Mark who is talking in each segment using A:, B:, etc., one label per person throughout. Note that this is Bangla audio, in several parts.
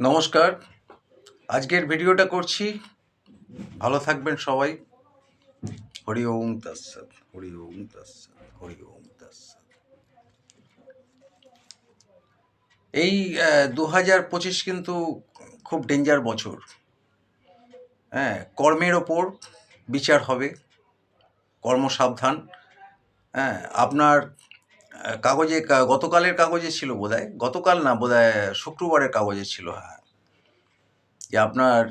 A: নমস্কার। আজকের ভিডিওটা করছি। ভালো থাকবেন সবাই। হরি ওম তৎসৎ, হরি ওম তৎসৎ, হরি ওম তৎসৎ। এই দু হাজার পঁচিশ কিন্তু খুব ডেঞ্জার বছর। হ্যাঁ কর্মের ওপর বিচার হবে। কর্ম সাবধান। হ্যাঁ আপনার কাগজে গতকালের কাগজে ছিল বোধহয়। গতকাল না, বোধহয় শুক্রবারের কাগজে ছিল হ্যাঁ। যে আপনার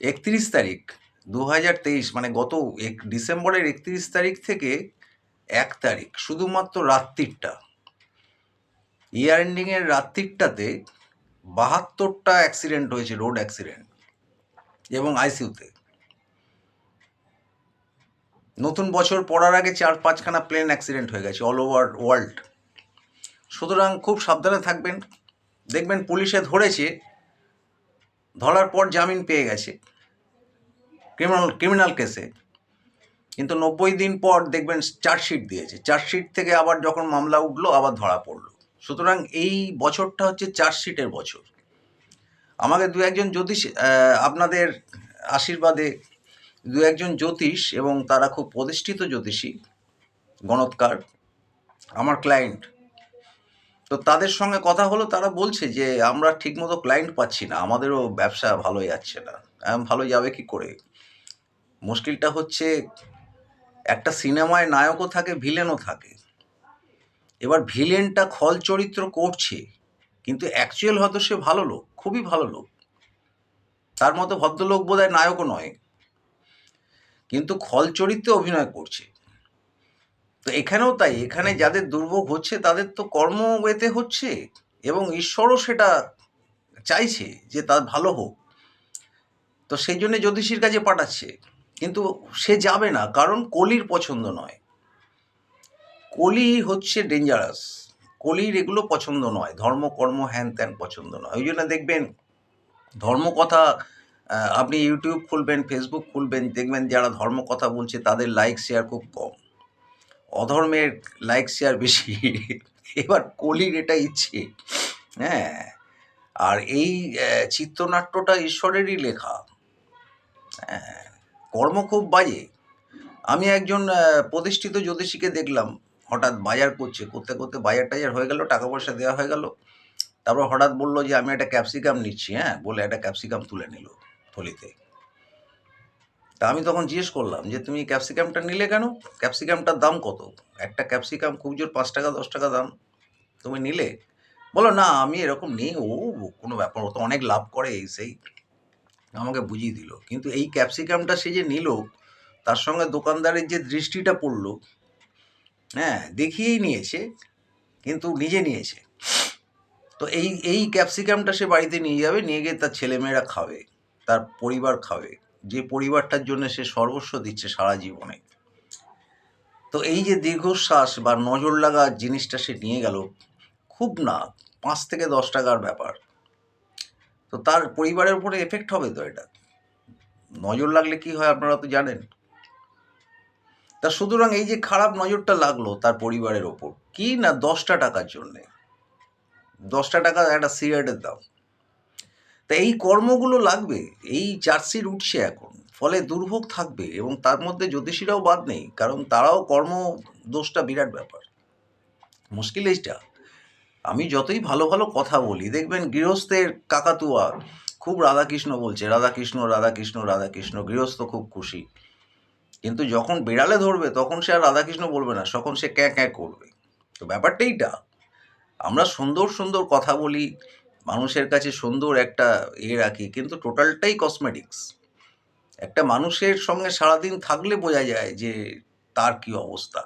A: একত্রিশ তারিখ দু হাজার তেইশ মানে গত এক, ডিসেম্বরের একত্রিশ তারিখ থেকে এক তারিখ, শুধুমাত্র রাত্রিরটা। ইয়ার এন্ডিংয়ের রাত্রিরটাতে বাহাত্তরটা অ্যাক্সিডেন্ট হয়েছে, রোড অ্যাক্সিডেন্ট এবং আইসিউতে। নতুন বছর পড়ার আগে চার পাঁচখানা প্লেন অ্যাক্সিডেন্ট হয়ে গেছে অল ওভার ওয়ার্ল্ড সুতরাং খুব সাবধানে থাকবেন। দেখবেন পুলিশে ধরেছে, ধরার পর জামিন পেয়ে গেছে ক্রিমিনাল ক্রিমিনাল কেসে কিন্তু নব্বই দিন পর দেখবেন চার্জশিট দিয়েছে। চার্জশিট থেকে আবার যখন মামলা উঠল, আবার ধরা পড়ল। সুতরাং এই বছরটা হচ্ছে চার্জশিটের বছর। আমাকে দু একজন জ্যোতিষ আপনাদের আশীর্বাদে দু একজন জ্যোতিষ এবং তারা খুব প্রতিষ্ঠিত জ্যোতিষী, গণৎকার, আমার ক্লায়েন্ট তো তাদের সঙ্গে কথা হলো, তারা বলছে যে, আমরা ঠিকমতো ক্লায়েন্ট পাচ্ছি না, আমাদেরও ব্যবসা ভালো যাচ্ছে না ভালো যাবে কি করে? মুশকিলটা হচ্ছে, একটা সিনেমায় নায়কও থাকে ভিলেনও থাকে। এবার ভিলেনটা খল চরিত্র করছে, কিন্তু অ্যাকচুয়াল হয়তো সে ভালো লোক, খুবই ভালো লোক। তার মতো ভদ্রলোক বোধ হয় নায়কও নয়। কিন্তু খল চরিত্রে অভিনয় করছে। তো এখানেও তাই, এখানে যাদের দুর্ভোগ হচ্ছে তাদের তো কর্ম এতে হচ্ছে এবং ঈশ্বরও সেটা চাইছে যে তার ভালো হোক। তো সেই জন্য জ্যোতিষীর কাছে পাঠাচ্ছে। কিন্তু সে যাবে না, কারণ কলির পছন্দ নয়। কলি হচ্ছে ডেঞ্জারাস কলির এগুলো পছন্দ নয়, ধর্ম, কর্ম, হ্যান ত্যান পছন্দ নয়। ওই জন্য দেখবেন ধর্মকথা আপনি ইউটিউব খুলবেন ফেসবুক খুলবেন, দেখবেন যারা ধর্ম কথা বলছে তাদের লাইক শেয়ার খুব কম। অধর্মের লাইক শেয়ার বেশি। এবার কলির এটা ইচ্ছে। হ্যাঁ আর এই চিত্রনাট্যটা ঈশ্বরেরই লেখা। হ্যাঁ কর্ম খুব বাজে। আমি একজন প্রতিষ্ঠিত জ্যোতিষীকে দেখলাম, হঠাৎ বাজার করছে, করতে করতে বাজার টাজার হয়ে গেল, টাকা পয়সা দেওয়া হয়ে গেল। তারপর হঠাৎ বলল যে, আমি একটা ক্যাপসিকাম নিচ্ছি। হ্যাঁ বলে একটা ক্যাপসিকাম তুলে নিল। থলিতে। তা আমি তখন জিজ্ঞেস করলাম যে, তুমি ক্যাপসিকামটা নিলে কেন? ক্যাপসিকামটার দাম কত? একটা ক্যাপসিকাম খুব জোর পাঁচ টাকা, দশ টাকা দাম। তুমি নিলে? বলো না, আমি এরকম নেই। ও, কোনো ব্যাপার, ও তো অনেক লাভ করে এই সেই। আমাকে বুঝিয়ে দিল। কিন্তু এই ক্যাপসিকামটা সে যে নিল, তার সঙ্গে দোকানদারের যে দৃষ্টিটা পড়ল হ্যাঁ দেখিয়েই নিয়েছে, কিন্তু নিজে নিয়েছে। তো এই এই ক্যাপসিকামটা সে বাড়িতে নিয়ে যাবে, নিয়ে গিয়ে তার ছেলেমেয়েরা খাবে। তার পরিবার খাবে। যে পরিবারটার জন্য সে সর্বস্ব দিচ্ছে সারা জীবনে। তো এই যে দীর্ঘশ্বাস বা নজর লাগা জিনিসটা সে নিয়ে গেল, খুব না, পাঁচ থেকে দশ টাকার ব্যাপার। তো তার পরিবারের উপরে এফেক্ট হবে তো এটা? নজর লাগলে কি হয় আপনারা তো জানেন। তা সুতরাং এই যে খারাপ নজরটা লাগল তার পরিবারের ওপর, কি না দশটা টাকার জন্যে? দশটা টাকা একটা সিগারেটের দাম। তা এই কর্মগুলো লাগবে, এই চার্জশিট উঠছে এখন, ফলে দুর্ভোগ থাকবে এবং তার মধ্যে জ্যোতিষীরাও বাদ নেই, কারণ তারাও কর্ম দোষটা বিরাট ব্যাপার। মুশকিল এইটা। আমি যতই ভালো ভালো কথা বলি, দেখবেন গৃহস্থের কাকাতুয়া খুব রাধাকৃষ্ণ বলছে, রাধাকৃষ্ণ রাধাকৃষ্ণ রাধাকৃষ্ণ, গৃহস্থ খুব খুশি। কিন্তু যখন বিড়ালে ধরবে, তখন সে আর রাধাকৃষ্ণ বলবে না, তখন সে ক্যাঁ ক্যাঁ করবে। তো ব্যাপারটা এইটা। আমরা সুন্দর সুন্দর কথা বলি মানুষের কাছে সুন্দর একটা ইয়ে রাখি, কিন্তু টোটালটাই কসমেটিক্স একটা মানুষের সঙ্গে সারাদিন থাকলে বোঝা যায় যে তার কি অবস্থা।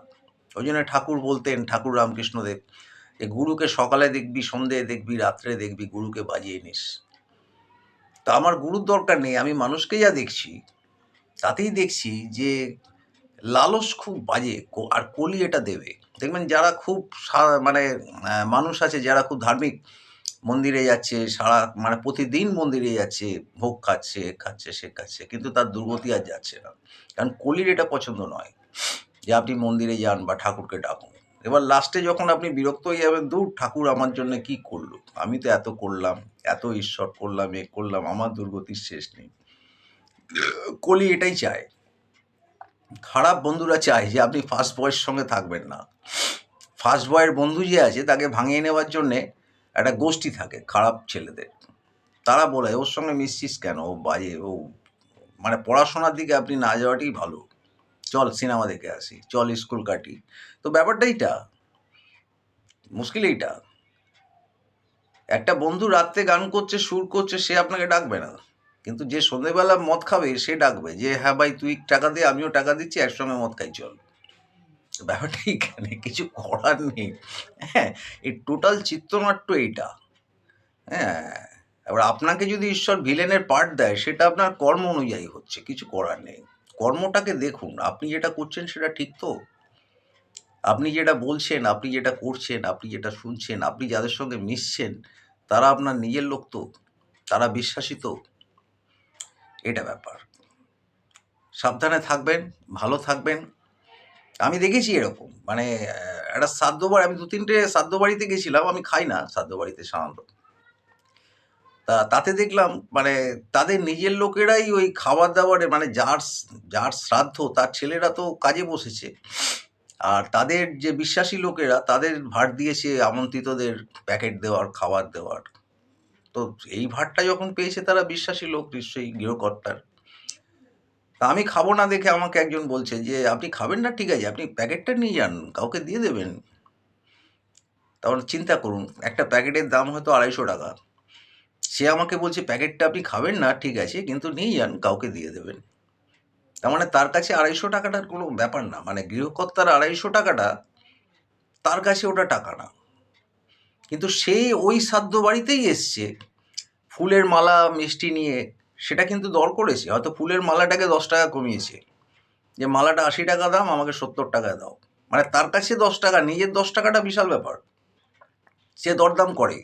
A: ওই জন্য ঠাকুর বলতেন, ঠাকুর রামকৃষ্ণদেব, যে গুরুকে সকালে দেখবি সন্ধে দেখবি, রাত্রে দেখবি, গুরুকে বাজিয়ে নিস। তা আমার গুরুর দরকার নেই, আমি মানুষকে যা দেখছি, তাতেই দেখছি যে লালস খুব বাজে আর কলি এটা দেবে। দেখবেন যারা খুব মানে মানুষ আছে, যারা খুব ধার্মিক মন্দিরে যাচ্ছে, সারা মানে প্রতিদিন মন্দিরে যাচ্ছে, ভোগ খাচ্ছে খাচ্ছে, সে খাচ্ছে, কিন্তু তার দুর্গতি আর যাচ্ছে না। কারণ কলির এটা পছন্দ নয় যে আপনি মন্দিরে যান বা ঠাকুরকে ডাকুন। এবার লাস্টে যখন আপনি বিরক্ত হয়ে যাবেন দূর ঠাকুর আমার জন্য কি করল? আমি তো এত করলাম, এত ঈশ্বর করলাম, এ করলাম, আমার দুর্গতির শেষ নেই। কলি এটাই চায়। খারাপ বন্ধুরা চায় যে আপনি ফার্স্ট বয়ের সঙ্গে থাকবেন না। ফার্স্ট বয়ের বন্ধু যে আছে, তাকে ভাঙিয়ে নেওয়ার জন্যে একটা গোষ্ঠী থাকে খারাপ ছেলেদের। তারা বলে, ওর সঙ্গে মিশছিস কেন? ও বাজে, ও মানে পড়াশোনার দিকে আপনি না যাওয়াটাই ভালো। চল সিনেমা দেখে আসি, চল স্কুল কাটি। তো ব্যাপারটা এইটা। মুশকিল এইটা। একটা বন্ধু রাত্রে গান করছে, সুর করছে, সে আপনাকে ডাকবে না। কিন্তু যে সন্ধেবেলা মদ খাবে, সে ডাকবে যে হ্যাঁ ভাই, তুই টাকা দে, আমিও টাকা দিচ্ছি, একসঙ্গে মদ খাই, চল। ব্যাপারটা এইখানে কিছু করার নেই। হ্যাঁ এই টোটাল চিত্রনাট্য এইটা। হ্যাঁ এবার আপনাকে যদি ঈশ্বর ভিলেনের পার্ট দেয়, সেটা আপনার কর্ম অনুযায়ী হচ্ছে, কিছু করার নেই। কর্মটাকে দেখুন, আপনি যেটা করছেন সেটা ঠিক তো? আপনি যেটা বলছেন, আপনি যেটা করছেন, আপনি যেটা শুনছেন, আপনি যাদের সঙ্গে মিশছেন, তারা আপনার নিজের লোক তো, তারা বিশ্বাসী তো। এটা ব্যাপার। সাবধানে থাকবেন, ভালো থাকবেন। আমি দেখেছি এরকম। মানে একটা শ্রাদ্ধ বাড়ি, আমি দু তিনটে শ্রাদ্ধ বাড়িতে গেছিলাম, আমি খাই না শ্রাদ্ধ বাড়িতে সাধারণত। তা, তাতে দেখলাম মানে তাদের নিজের লোকেরাই ওই খাবার দাবারে মানে যার যার শ্রাদ্ধ, তার ছেলেরা তো কাজে বসেছে। আর তাদের যে বিশ্বাসী লোকেরা, তাদের ভাট দিয়েছে আমন্ত্রিতদের প্যাকেট দেওয়ার, খাবার দেওয়ার। তো, এই ভাটটা যখন পেয়েছে তারা বিশ্বাসী লোক, নিশ্চয়ই গৃহকর্তার। তা আমি খাব না দেখে আমাকে একজন বলছে যে, আপনি খাবেন না? ঠিক আছে, আপনি প্যাকেটটা নিয়ে যান, কাউকে দিয়ে দেবেন। তাহলে চিন্তা করুন, একটা প্যাকেটের দাম হয়তো আড়াইশো টাকা। সে আমাকে বলছে, প্যাকেটটা আপনি খাবেন না, ঠিক আছে, কিন্তু নিয়ে যান, কাউকে দিয়ে দেবেন। তার মানে তার কাছে আড়াইশো টাকাটার কোনো ব্যাপার না মানে গৃহকর্তার আড়াইশো টাকাটা তার কাছে ওটা টাকা না। কিন্তু সে ওই সাধ্য বাড়িতেই এসছে, ফুলের মালা, মিষ্টি নিয়ে। সেটা কিন্তু দর করেছে। হয়তো ফুলের মালাটাকে দশ টাকা কমিয়েছে। যে মালাটা আশি টাকা দাম, আমাকে সত্তর টাকায় দাও। মানে তার কাছে দশ টাকা, নিজের দশ টাকাটা বিশাল ব্যাপার। সে দরদাম করে।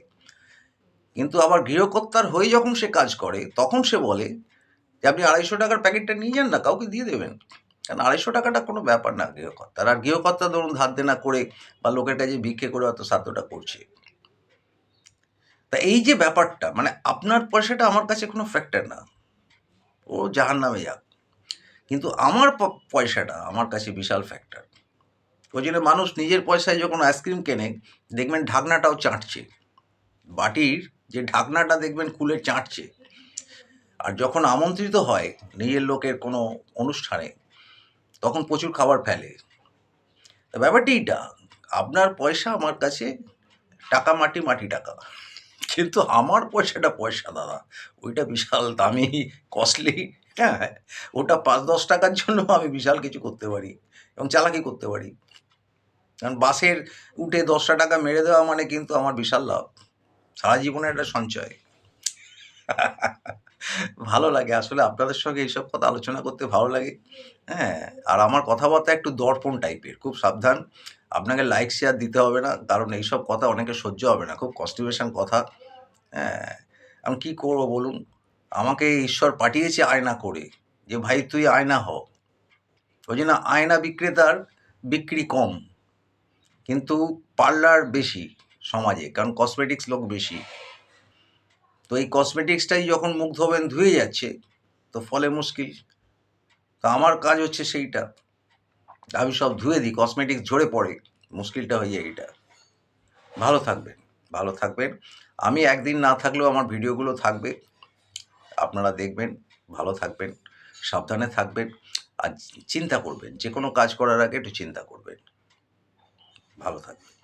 A: কিন্তু আবার গৃহকর্তার হয়ে যখন সে কাজ করে, তখন সে বলে যে, আপনি আড়াইশো টাকার প্যাকেটটা নিয়ে যান না, কাউকে দিয়ে দেবেন। কারণ আড়াইশো টাকাটা কোনো ব্যাপার না গৃহকর্তার। আর গৃহকর্তা ধরুন ধার দেনা করে বা লোকের কাছে ভিক্ষে করে হয়তো সাধ্যটা করছে। তা এই যে ব্যাপারটা মানে আপনার পয়সাটা আমার কাছে কোনো ফ্যাক্টর না। ও জাহান নামে যাক। কিন্তু আমার পয়সাটা আমার কাছে বিশাল ফ্যাক্টর ওই জন্য মানুষ নিজের পয়সায় যখন আইসক্রিম কেনে, দেখবেন ঢাকনাটাও চাটছে। বাটির যে ঢাকনাটা দেখবেন খুলে চাটছে। আর যখন আমন্ত্রিত হয় নিজের লোকের কোনো অনুষ্ঠানে, তখন প্রচুর খাবার ফেলে। ব্যাপারটি এটা আপনার পয়সা আমার কাছে টাকা মাটি মাটি টাকা। কিন্তু আমার পয়সাটা পয়সা, দাদা। ওইটা বিশাল দামি কস্টলি হ্যাঁ? ওটা পাঁচ, দশ টাকার জন্য আমি বিশাল কিছু করতে পারি এবং চালাকি করতে পারি। কারণ বাসের উঠে দশটা টাকা মেরে দেওয়া মানে কিন্তু আমার বিশাল লাভ। সারা জীবনে একটা সঞ্চয়। ভালো লাগে। আসলে আপনাদের সঙ্গে এইসব কথা আলোচনা করতে ভালো লাগে। হ্যাঁ? আর আমার কথাবার্তা একটু দর্পণ টাইপের খুব সাবধান। আপনাকে লাইক শেয়ার দিতে হবে না। কারণ এইসব কথা অনেকে সহ্য হবে না। খুব কনস্টিপেশন কথা। হ্যাঁ আমি কী করব বলুন? আমাকে ঈশ্বর পাঠিয়েছে আয়না করে। যে, ভাই, তুই আয়না হ। ওই জন্য আয়না বিক্রেতার বিক্রি কম। কিন্তু পার্লার বেশি সমাজে, কারণ কসমেটিক্স লোক বেশি। তো এই কসমেটিক্সটাই যখন মুখ ধোবেন ধুয়ে যাচ্ছে, তো ফলে মুশকিল। তো আমার কাজ হচ্ছে সেইটা। আমি সব ধুয়ে দিই কসমেটিক্স ঝরে পড়ে, মুশকিলটা হয়ে এইটা। ভালো থাকবেন ভালো থাকবেন। আমি একদিন না থাকলেও আমার ভিডিওগুলো থাকবে, আপনারা দেখবেন, ভালো থাকবেন, সাবধানে থাকবেন, আর চিন্তা করবেন যে কোনো কাজ করার আগে একটু চিন্তা করবেন। ভালো থাকবেন।